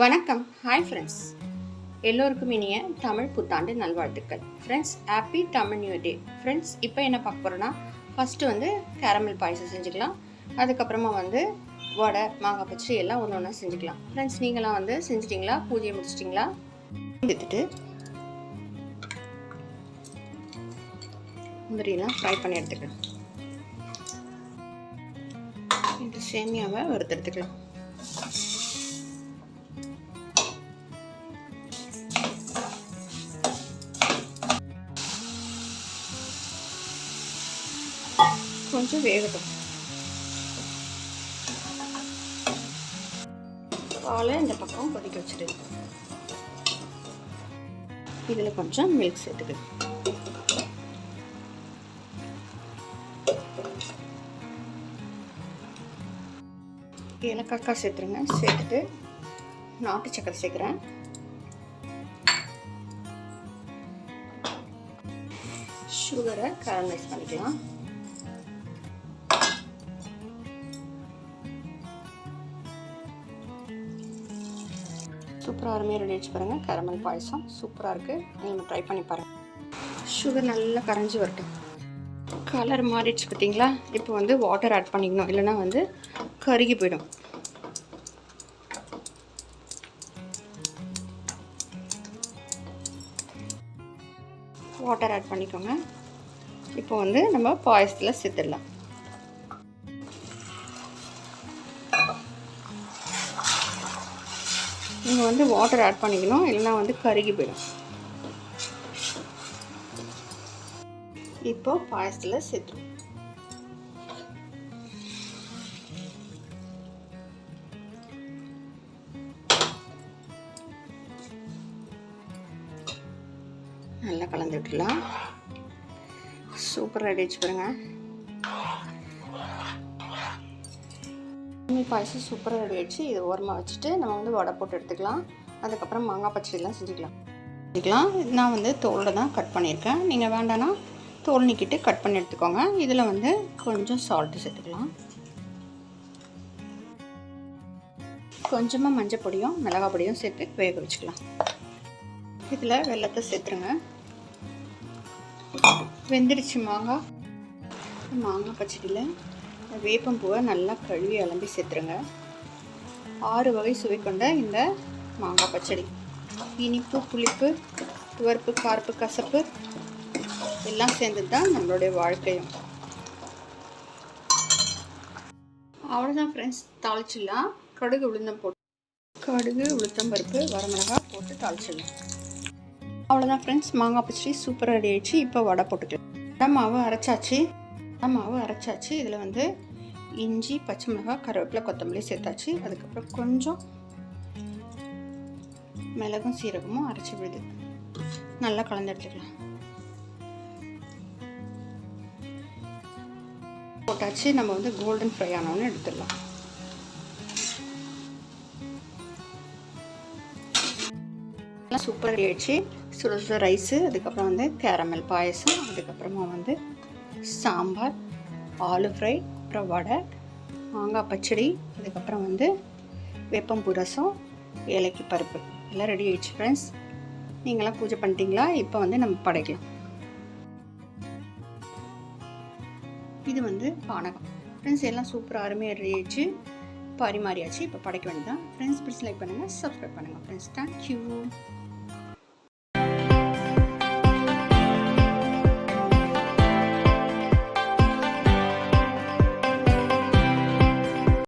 வணக்கம். Hi friends எல்லோருக்கும் இனிய தமிழ் புத்தாண்டு நல்வாழ்த்துக்கள். Friends happy Tamil new day friends இப்போ என்ன பார்க்க போகிறோன்னா ஃபஸ்ட்டு வந்து கேரமல் பாயசம் செஞ்சுக்கலாம். அதுக்கப்புறமா வந்து வடை மாங்காய் பச்சடி எல்லாம் ஒன்று ஒன்றா செஞ்சுக்கலாம். ஃப்ரெண்ட்ஸ் நீங்களாம் வந்து செஞ்சிட்டிங்களா? பூஜையை முடிச்சிட்டிங்களா? எடுத்துட்டு முந்திரியெல்லாம் ஃப்ரை பண்ணி எடுத்துக்கலாம். இந்த சேமியாவை வறுத்தெடுத்துக்கலாம் கொஞ்சம் வேகட்டும். பாலை இந்த பக்கம் கொதிக்க வச்சுடு. இதில் கொஞ்சம் மில்க் சேர்த்துக்கலாம் ஏலக்காய் சேர்த்துருங்க. சேர்த்துட்டு நாட்டு சக்கரை சேர்க்குறேன். சுகரை கரமைஸ் பண்ணிக்கலாம். சூப்பராக அருமையாக ரெடி ஆயிடுச்சு பாருங்கள் கேரமல் பாயசம். சூப்பராக இருக்குது நீங்கள் ட்ரை பண்ணி பாருங்கள் சுகர் நல்லா கரைஞ்சி வரட்டும். கலர் மாறிடுச்சு பார்த்தீங்களா இப்போ வந்து வாட்டர் ஆட் பண்ணிக்கணும். இல்லைன்னா வந்து கருகி போயிடும். வாட்டர் ஆட் பண்ணிக்கோங்க. இப்போ வந்து நம்ம பாயசத்தில் சேர்த்துடலாம். நீங்கள் வந்து வாட்டர் ஆட் பண்ணிக்கணும். இல்லைன்னா வந்து கருகி போயிடும். இப்போ பாயசத்தில் சேர்த்துரும் நல்லா கலந்து விட்டுலாம் அடிச்சு பாருங்கள் வச்சு பாயசம் சூப்பராக ரெடி ஆகிடுச்சு இது ஓரமாக வச்சுட்டு நம்ம வந்து வடை போட்டு எடுத்துக்கலாம். அதுக்கப்புறம் மாங்காய் பச்சடிலாம் செஞ்சுக்கலாம். செஞ்சுக்கலாம் நான் வந்து தோலில் தான் கட் பண்ணியிருக்கேன். நீங்கள் வேண்டான்னா தோல் நிற்கிட்டு கட் பண்ணி எடுத்துக்கோங்க. இதில் வந்து கொஞ்சம் சால்ட்டு சேர்த்துக்கலாம். கொஞ்சமாக மஞ்சள் பொடியும் மிளகாய் பொடியும் சேர்த்து வேக வச்சுக்கலாம். இதில் வெள்ளத்தை சேர்த்துருங்க. வெந்துடுச்சு மாங்காய். மாங்காய் பச்சடியில். வேப்பம்பூவை நல்லா கழுவி அலம்பி சேர்த்துருங்க. ஆறு வகை சுவை கொண்ட இந்த மாங்காய் பச்சடி. இனிப்பு புளிப்பு துவர்ப்பு கார்ப்பு கசப்பு எல்லாம் சேர்ந்தது தான் நம்மளுடைய வாழ்க்கையும். அவ்வளோதான் ஃப்ரெண்ட்ஸ் தாளிச்சிடலாம். கடுகு உளுந்தம் போட்டு கடுகு உளுத்தம் பருப்பு வரமிளகாய் போட்டு தாளிச்சிடலாம். அவ்வளோதான் ஃப்ரெண்ட்ஸ் மாங்காய் பச்சடி சூப்பராக ரெடி ஆயிடுச்சு. இப்போ வடை போட்டுக்கலாம். வடை மாவு அரைச்சாச்சு. மாவு அரைச்சாச்சு. இதில் வந்து இஞ்சி பச்சை மிளகாய் கருவேப்பிலை கொத்தமல்லி சேர்த்தாச்சு. அதுக்கப்புறம் கொஞ்சம் மிளகும் சீரகமும் அரைச்சி விடுது நல்லா கலந்து எடுத்துக்கலாம். போட்டாச்சு. நம்ம வந்து கோல்டன் ஃப்ரை ஆனோன்னு எடுத்துடலாம். எல்லாம் சூப்பர் ஆயிடுச்சு. சுட சுட ரைஸு அதுக்கப்புறம் வந்து கேரமல் பாயசம் அதுக்கப்புறமா வந்து சாம்பார் ஆலு ஃப்ரை அப்புறம் வடை மாங்காய் பச்சடி அதுக்கப்புறம் வந்து வேப்பம்பூ ரசம் ஏலக்கி பருப்பு. எல்லாம் ரெடி ஆயிடுச்சு ஃப்ரெண்ட்ஸ் நீங்களாம் பூஜை பண்ணிட்டீங்களா? இப்போ வந்து நம்ம படைக்கலாம். இது வந்து பானகம். ஃப்ரெண்ட்ஸ் எல்லாம் சூப்பராக அருமையாக ரெடி ஆயிடுச்சு. பரிமாறியாச்சு. இப்போ படைக்க வேண்டியதான் ஃப்ரெண்ட்ஸ் பிடிச்சி லைக் பண்ணுங்கள் சப்ஸ்கிரைப் பண்ணுங்கள் ஃப்ரெண்ட்ஸ் தேங்க்யூ